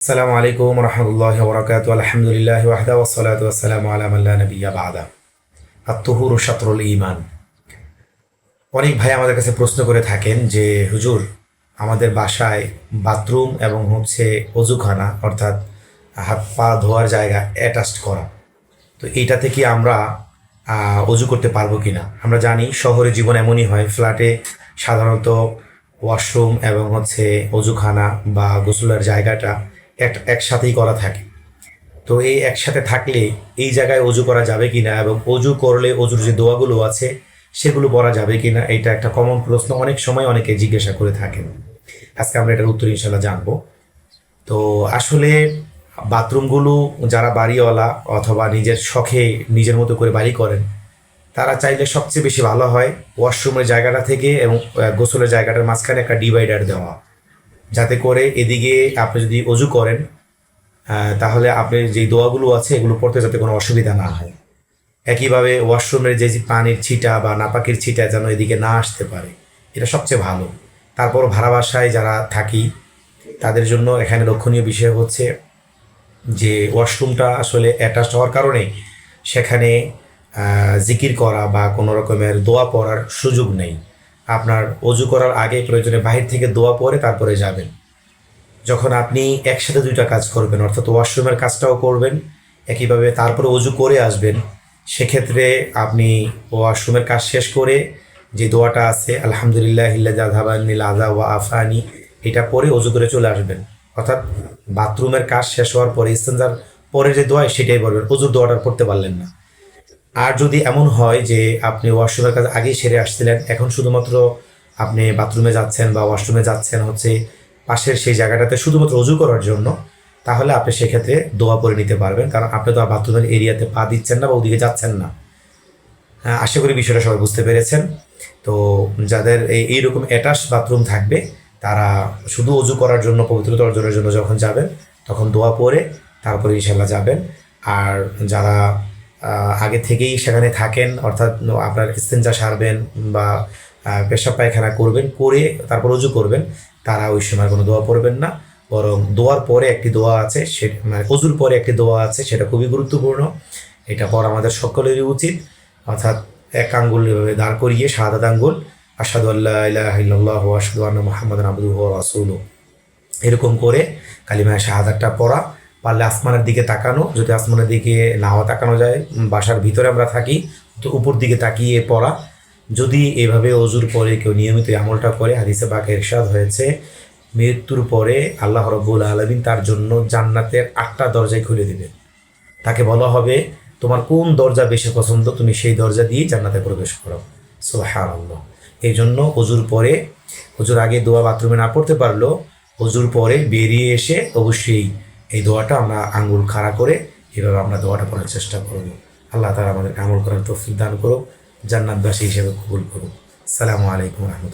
আসসালামু আলাইকুম রহমতুল্লাহ বরকাত আলহামদুলিল্লাহ ওয়াহদা ওসলাত ওয়াসালাম আলাম আল্লাহ নবিয়া বাদা আত্মহুর শাতরুল ইমান অনেক ভাই আমাদের কাছে প্রশ্ন করে থাকেন যে, হুজুর, আমাদের বাসায় বাথরুম এবং হচ্ছে অজুখানা, অর্থাৎ হাত পা ধোয়ার জায়গা অ্যাটাচড করা, তো এইটাতে কি আমরা অজু করতে পারব কি না আমরা জানি শহরে জীবন এমনই হয়, ফ্ল্যাটে সাধারণত ওয়াশরুম এবং হচ্ছে অজুখানা বা গোসলের জায়গাটা এক, একসাথেই করা থাকে। তো এই একসাথে থাকলে এই জায়গায় অজু করা যাবে কি না এবং অজু করলে অজুর যে দোয়াগুলো আছে, সেগুলো পড়া যাবে কি না এটা একটা কমন প্রশ্ন অনেক সময় অনেকে জিজ্ঞাসা করে থাকেন। আজকে আমরা এটার উত্তর ইনশাল্লাহ জানব। তো আসলে বাথরুমগুলো যারা বাড়িওয়ালা অথবা নিজের শখে নিজের মতো করে বাড়ি করেন, তারা চাইলে সবচেয়ে বেশি ভালো হয় ওয়াশরুমের জায়গাটা থেকে এবং গোসলের জায়গাটার মাঝখানে একটা ডিভাইডার দেওয়া। যাতে করে এদিকে আপনি যদি অজু করেন তাহলে আপনার যে দোয়াগুলো আছে এগুলো পড়তে যাতে কোনো অসুবিধা না হয়। একইভাবে ওয়াশরুমের যে পানির ছিটা বা নাপাকির ছিটা যেন এদিকে না আসতে পারে, এটা সবচেয়ে ভালো। তারপর ভাড়া বাসায় যারা থাকি, তাদের জন্য এখানে লক্ষণীয় বিষয় হচ্ছে যে ওয়াশরুমটা আসলে অ্যাটাচ হওয়ার কারণে সেখানে জিকির করা বা কোনো রকমের দোয়া পড়ার সুযোগ নেই। আপনার অজু করার আগে প্রয়োজনে বাহির থেকে দোয়া পরে তারপরে যাবেন। যখন আপনি একসাথে দুইটা কাজ করবেন, অর্থাৎ ওয়াশরুমের কাজটাও করবেন, একইভাবে তারপরে অজু করে আসবেন, সেক্ষেত্রে আপনি ওয়াশরুমের কাজ শেষ করে যে দোয়াটা আছে, আলহামদুলিল্লাহ ইল্লাজাহাবানিল আজা ওয়া আফানি এটা পরে অজু করে চলে আসবেন। অর্থাৎ বাথরুমের কাজ শেষ হওয়ার পরে ইস্তেঞ্জার পরে যে দোয়া, সেটাই বলবেন। অজুর দোয়াটা পড়তে পারলেন না। আর যদি এমন হয় যে আপনি ওয়াশরুমের কাজ আগেই সেরে আসছিলেন এখন শুধুমাত্র আপনি বাথরুমে যাচ্ছেন বা ওয়াশরুমে যাচ্ছেন হচ্ছে পাশের সেই জায়গাটাতে শুধুমাত্র অজু করার জন্য তাহলে আপনি সেক্ষেত্রে দোয়া করে নিতে পারবেন। কারণ আপনি তো আর বাথরুমের এরিয়াতে পা দিচ্ছেন না বা ওদিকে যাচ্ছেন না। হ্যাঁ, আশা করি বিষয়টা সবাই বুঝতে পেরেছেন। তো যাদের এই এইরকম অ্যাটাচ বাথরুম থাকবে তারা শুধু অজু করার জন্য পবিত্রতা অর্জনের জন্য যখন যাবেন তখন দোয়া পরে তারপরে ইনশাল্লাহ যাবেন। আর যারা আগে থেকেই সেখানে থাকেন, অর্থাৎ আপনার ইস্তেঞ্জা সারবেন বা পেশাব পায়খানা করবেন, করে তারপর অজু করবেন, তারা ওই সময় কোনো দোয়া পড়বেন না। বরং দোয়ার পরে একটি দোয়া আছে সে মানে অজুর পরে একটি দোয়া আছে, সেটা খুবই গুরুত্বপূর্ণ। এটা পর আমাদের সকলেরই উচিত, অর্থাৎ এক আঙ্গুল এভাবে দাঁড় করিয়ে শাহাদাত আঙ্গুল আসাদু আল্লাহ ওয়া আশহাদু আন্না মুহাম্মাদান আবদুহু ওয়া রাসূলুহু। এরকম করে কালিমায় শাহাদাতটা পড়া। পারলে আসমানের দিকে তাকানো, যদি আসমানের দিকে নাও তাকানো যায় বাসার ভিতরে আমরা থাকি, তো উপর দিকে তাকিয়ে পড়া। যদি এভাবে অজুর পরে কেউ নিয়মিত আমলটা করে, হাদিসে বাকে ইরশাদ হয়েছে, মৃত্যুর পরে আল্লাহ রব্বুল আলমিন তার জন্য জান্নাতের আটটা দরজায় খুলে দিবে তাকে বলা হবে, তোমার কোন দরজা বেশি পছন্দ? তুমি সেই দরজা দিয়ে জান্নাতে প্রবেশ করো। সুবহানাল্লাহ। এই জন্য অজুর পরে, অজুর আগে দোয়া বাথরুমে না পড়তে পারল অজুর পরে বেরিয়ে এসে অবশ্যই এই দোয়াটা আমরা আঙুল খাড়া করে এভাবে আমরা দোয়াটা পড়ার চেষ্টা করব। আল্লাহ তালা আমাদের আঙুল করার তফসিল দান করুক, জান্নাতবাসী হিসেবে কবুল করুক। সালামু আলাইকুম রহমতুল্লাহ।